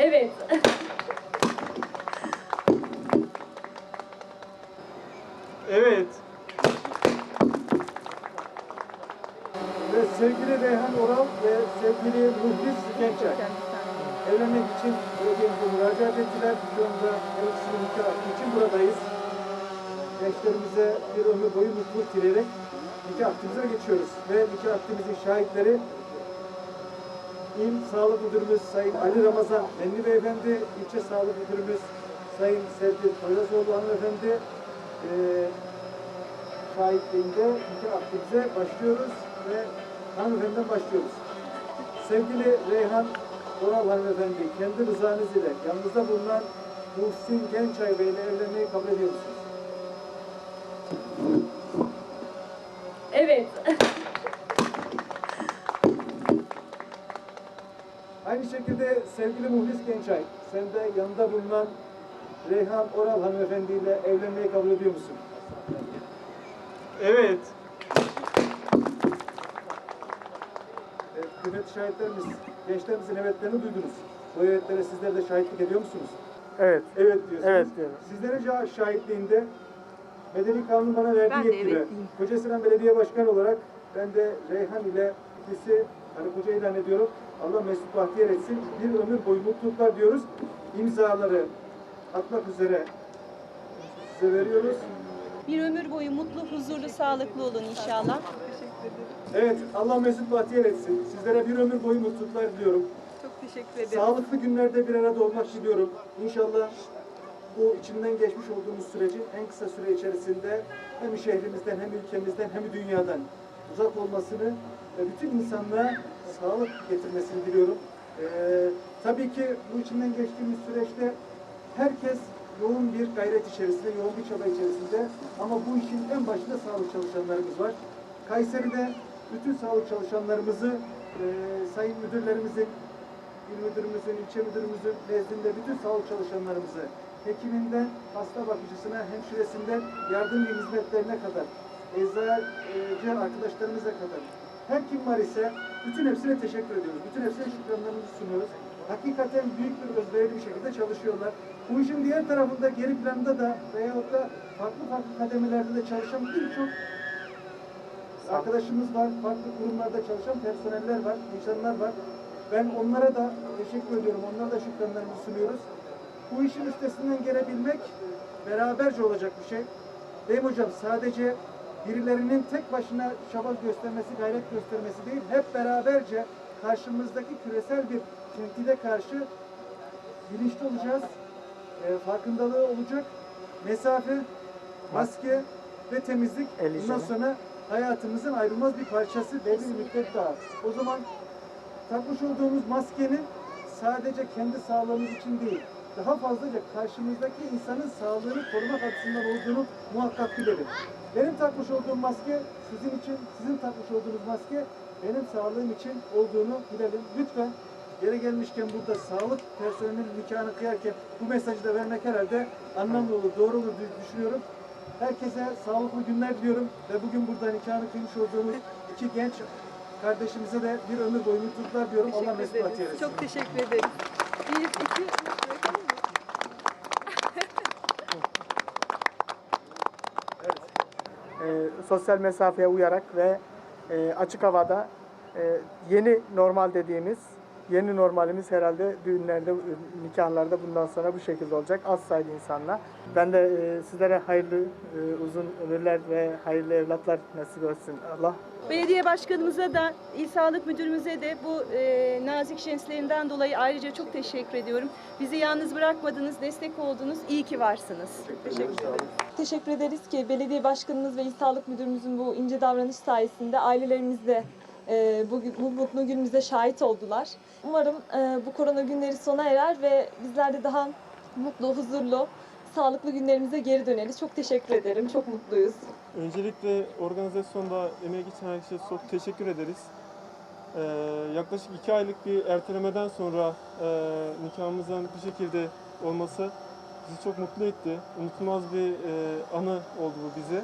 Evet. Evet. Ve sevgili Reyhan Oral ve sevgili Muhlis Gençer evlenmek için belediyemize müracaat ettiler. Şu anda akdi için buradayız. Gençlerimize bir ömür boyu mutluluk dileyerek nikah akdimize geçiyoruz. Ve nikah akdimizin şahitleri İl Sağlık Müdürümüz Sayın Ali Ramazan Menli Beyefendi, İlçe Sağlık Müdürümüz Sayın Serpil Toyrazoğlu Hanımefendi, eee şahitliğinde nikah akdimize başlıyoruz ve hanımefendiden başlıyoruz. Sevgili Reyhan Oral hanımefendi, kendi rızanız ile yanınızda bulunan Muhsin Gençay Bey ile evlenmeyi kabul ediyor musunuz? Evet. Aynı şekilde sevgili Muhlis Gençay, sen de yanında bulunan Reyhan Oral hanımefendi ile evlenmeyi kabul ediyor musun? Evet. Evet, kıymetli şahitlerimiz, gençlerimizin evetlerini duydunuz. Bu evetlere sizler de şahitlik ediyor musunuz? Evet. Evet diyorsunuz. Evet diyorum. Sizlerin şah- şahitliğinde Medeni Kanun bana verdiği Ben de yetkiyle evet diyeyim. Kocasinan Belediye Başkanı olarak ben de Reyhan ile ikisi karı koca ilan ediyorum. Allah mesut bahtiyar etsin. Bir ömür boyu mutluluklar diyoruz. İmzaları atmak üzere size veriyoruz. Bir ömür boyu mutlu, huzurlu, sağlıklı olun inşallah. Evet Allah mesut bahtiyar etsin. Sizlere bir ömür boyu mutluluklar diliyorum. Çok teşekkür ederim. Sağlıklı günlerde bir arada olmak diliyorum. İnşallah bu içinden geçmiş olduğumuz sürecin en kısa süre içerisinde hem şehrimizden hem ülkemizden hem dünyadan uzak olmasını ve bütün insanlığa sağlık getirmesini diliyorum. Ee, tabii ki bu içinden geçtiğimiz süreçte herkes yoğun bir gayret içerisinde, yoğun bir çaba içerisinde ama bu işin en başında sağlık çalışanlarımız var. Kayseri'de bütün sağlık çalışanlarımızı e, sayın müdürlerimizin il müdürümüzün, ilçe müdürümüzün nezdinde bütün sağlık çalışanlarımızı, hekiminden hasta bakıcısına, hemşiresinden yardımcı hizmetlerine kadar, eczacı arkadaşlarımıza kadar, her kim var ise bütün hepsine teşekkür ediyoruz. Bütün hepsine şükranlarımızı sunuyoruz. Hakikaten büyük bir özverili bir şekilde çalışıyorlar. Bu işin diğer tarafında, geri planda da veyahut da farklı farklı kademelerde de çalışan birçok arkadaşımız var, farklı kurumlarda çalışan personeller var, insanlar var. Ben onlara da teşekkür ediyorum, onlara da şükranlarımızı sunuyoruz. Bu işin üstesinden gelebilmek beraberce olacak bir şey. Değil hocam? Sadece birilerinin tek başına çaba göstermesi, gayret göstermesi değil, hep beraberce karşımızdaki küresel bir tehdide karşı bilinçli olacağız, e, farkındalığı olacak, mesafe, maske ve temizlik. El bundan sonra hayatımızın ayrılmaz bir parçası belli bir müddet daha. O zaman takmış olduğumuz maskenin sadece kendi sağlığımız için değil, daha fazlaca karşımızdaki insanın sağlığını korumak açısından olduğunu muhakkak bilelim. Benim takmış olduğum maske sizin için, sizin takmış olduğunuz maske benim sağlığım için olduğunu bilelim. Lütfen yere gelmişken burada sağlık personelinin nikahını kıyarken bu mesajı da vermek herhalde anlamlı olur, doğru olur diye düşünüyorum. Herkese sağlıklı günler diliyorum ve bugün burada nikahını kıymış olduğumuz iki genç kardeşimize de bir ömür boyu mutluluklar diyorum. Allah mesut Teşekkür ederiz. Çok teşekkür ederim. Bir, iki, sosyal mesafeye uyarak ve e, açık havada e, yeni normal dediğimiz yeni normalimiz herhalde düğünlerde, nikahlarda bundan sonra bu şekilde olacak. Az sayıda insanla. Ben de e, sizlere hayırlı e, uzun ömürler ve hayırlı evlatlar nasip etsin. Allah Belediye başkanımıza da, il sağlık müdürümüze de bu e, nazik jestlerinden dolayı ayrıca çok teşekkür ediyorum. Bizi yalnız bırakmadınız, destek oldunuz. İyi ki varsınız. Teşekkür ederim. Teşekkür ederiz ki belediye başkanımız ve il sağlık müdürümüzün bu ince davranış sayesinde ailelerimiz de e, bu, bu mutlu günümüze şahit oldular. Umarım e, bu korona günleri sona erer ve bizler de daha mutlu, huzurlu, sağlıklı günlerimize geri döneriz. Çok teşekkür ederim. Çok mutluyuz. Öncelikle organizasyonda emeği geçen herkese çok teşekkür ederiz. Ee, yaklaşık iki aylık bir ertelemeden sonra e, nikahımızın bu şekilde olması bizi çok mutlu etti. Unutulmaz bir e, anı oldu bu bize.